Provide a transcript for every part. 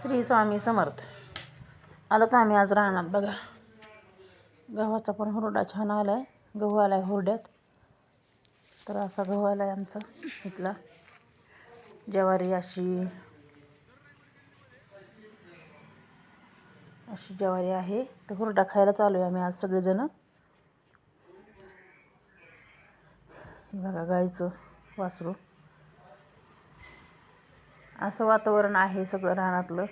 श्री स्वामी समर्थ. आलो तर आम्ही आज राहणार बघा. गव्हाचा पण हुरडा छान आला आहे गहू आला आहे हुरड्यात. तर असा गहू आला आहे आमचा इथला. ज्वारी अशी. अशी ज्वारी आहे. तर हुरडा खायला चालू आहे आम्ही आज सगळेजणं. हे बघा गाईचं वासरू. असं वातावरण आहे सगळं रानातलं.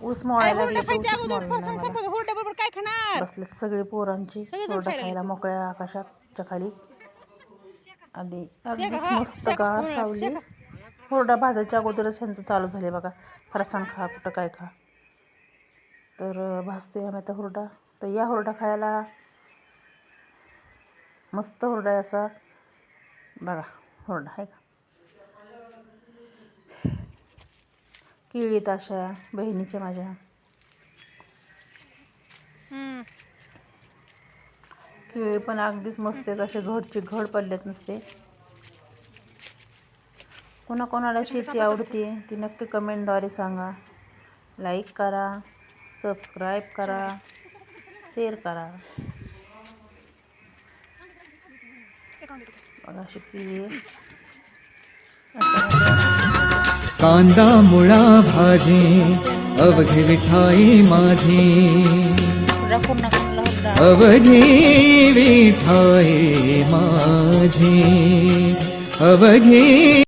ऊस मोळायला लागले तर ऊसच मोळला नाही मला. बरोबर काय खाणार? बसलेत सगळे पोरांची हुरडा खायला मोकळ्या आकाशाच्या खाली. आधी अगदीच मस्त गार हुरडा, सावली. हुरडा भाजायच्या अगोदरच ह्यांचं चालू झाले बघा. फरसाण खा कुठं काय खा. तर अं, भाजतोय आम्ही आता हुरडा. तर या हुरडा खायला मस्त हुरडा आहे असा. बघा हुरडा आहे का? किळीत अशा बहिणीच्या माझ्या. केळी पण अगदीच मस्त आहेत असे घडचे घड पडलेत नुसते. कोणाकोणाला शेती आवडते ती नक्की कमेंटद्वारे सांगा. लाईक करा सबस्क्राईब करा शेअर करा. बघा अशी केळी. कांदा मुळा भाजी अवघी विठाई माझी. हुरडा अवघी विठाई माझी. अवघी